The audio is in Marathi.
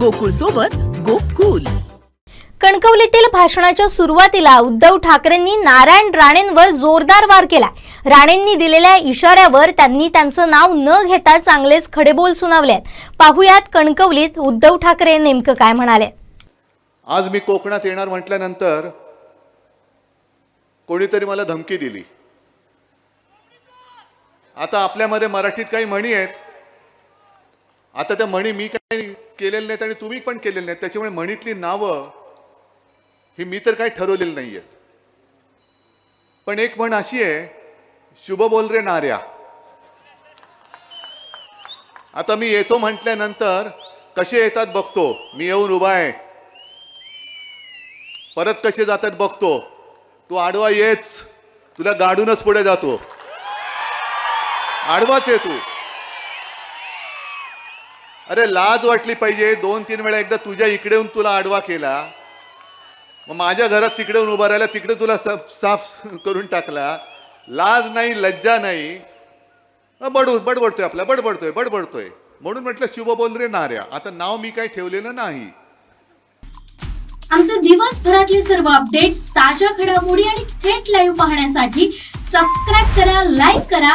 गोकुळ सोबत गोकुल. कणकवलीतील भाषणाच्या सुरुवातीला उद्धव ठाकरेंनी नारायण राणेंवर जोरदार वार केलाय. राणेंनी दिलेल्या इशाऱ्यावर त्यांनी त्यांचं नाव न घेता चांगलेच खडेबोल सुनावले आहेत पाहुयात कणकवलीत उद्धव ठाकरे नेमकं काय म्हणाले. आज मी कोकणात येणार म्हटल्यानंतर कोणीतरी मला धमकी दिली. आता आपल्यामध्ये मराठीत काही म्हणी आहेत. आता त्या म्हणी मी काही केलेले नाहीत आणि तुम्ही पण केलेले नाहीत. त्याच्यामुळे म्हणीतली नावं ही मी तर काही ठरवलेली नाही आहेत पण एक म्हण अशी आहे शुभ बोल रे नार्या. आता मी येतो म्हटल्यानंतर कसे येतात बघतो. मी येऊन उभा आहे. परत कसे जातात बघतो. तू आडवा येच. तुला गाडूनच पुढे जातो. आडवाच आहे तू. अरे लाज वाटली पाहिजे. दोन तीन वेळा एकदा तुझ्या इकडे येऊन तुला आडवा केला. मग माझ्या घरात तिकडे येऊन उभा राहिला तिकडे तुला साफ साफ करून टाकला. लाज नाही लज्जा नाही. बडू बडबडतोय आपला बडबडतोय बडबडतोय. म्हणून म्हटलं शुभ बोल रे नाऱ्या. आता नाव मी काही ठेवलेलं नाही. आमचे दिवसभरातले सर्व अपडेट्स ताज्या घडामोडी आणि थेट लाईव्ह पाहण्यासाठी सबस्क्राईब करा लाईक करा